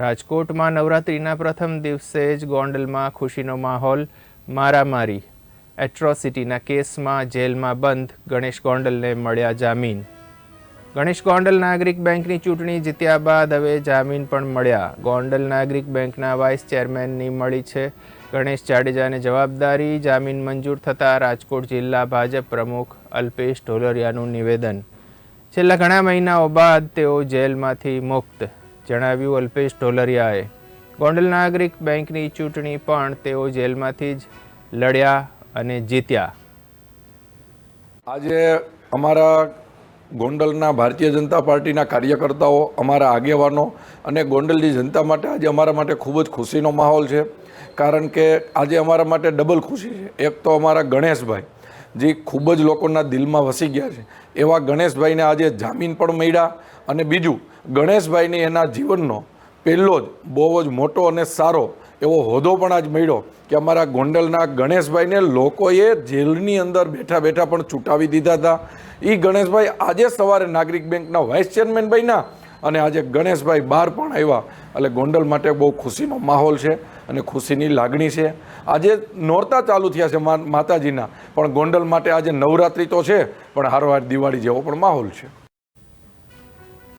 રાજકોટમાં નવરાત્રિના પ્રથમ દિવસે જ ગોંડલમાં ખુશીનો માહોલ મારામારી. એટ્રોસિટીના કેસમાં જેલમાં બંધ ગણેશ ગોંડલને મળ્યા જામીન. ગણેશ ગોંડલ નાગરિક બેંકની ચૂંટણી જીત્યા બાદ હવે જામીન પણ મળ્યા. ગોંડલ નાગરિક બેંકના વાઇસ ચેરમેનની મળી છે ગણેશ જાડેજાને જવાબદારી. જામીન મંજૂર થતાં રાજકોટ જિલ્લા ભાજપ પ્રમુખ અલ્પેશ ઢોલરિયાનું નિવેદન. છેલ્લા ઘણા મહિનાઓ બાદ તેઓ જેલમાંથી મુક્ત જણાવ્યું અલ્પેશ ઢોલરિયાએ. ગોંડલ નાગરિક બેંકની ચૂંટણી પણ તેઓ જેલમાંથી જ લડ્યા અને જીત્યા. આજે અમારા ગોંડલના ભારતીય જનતા પાર્ટીના કાર્યકર્તાઓ, અમારા આગેવાનો અને ગોંડલની જનતા માટે આજે અમારા માટે ખૂબ જ ખુશીનો માહોલ છે. કારણ કે આજે અમારા માટે ડબલ ખુશી છે. એક તો અમારા ગણેશભાઈ જે ખૂબ જ લોકોના દિલમાં વસી ગયા છે. એવા ગણેશભાઈને આજે જામીન પણ મળ્યા અને બીજું, ગણેશભાઈને એના જીવનનો પહેલો જ બહુ જ મોટો અને સારો એવો હોદ્દો પણ આજ મળ્યો કે અમારા ગોંડલના ગણેશભાઈને લોકોએ જેલની અંદર બેઠા બેઠા પણ ચૂંટાવી દીધા હતા. એ ગણેશભાઈ આજે સવારે નાગરિક બેંકના વાઇસ ચેરમેન બન્યા અને આજે ગણેશભાઈ બહાર પણ આવ્યા. એટલે ગોંડલ માટે બહુ ખુશીનો માહોલ છે અને ખુશીની લાગણી છે. આજે નોરતા ચાલુ થયા છે માતાજીના. પણ ગોંડલ માટે આજે નવરાત્રિ તો છે, પણ હારવાર દિવાળી જેવો પણ માહોલ છે.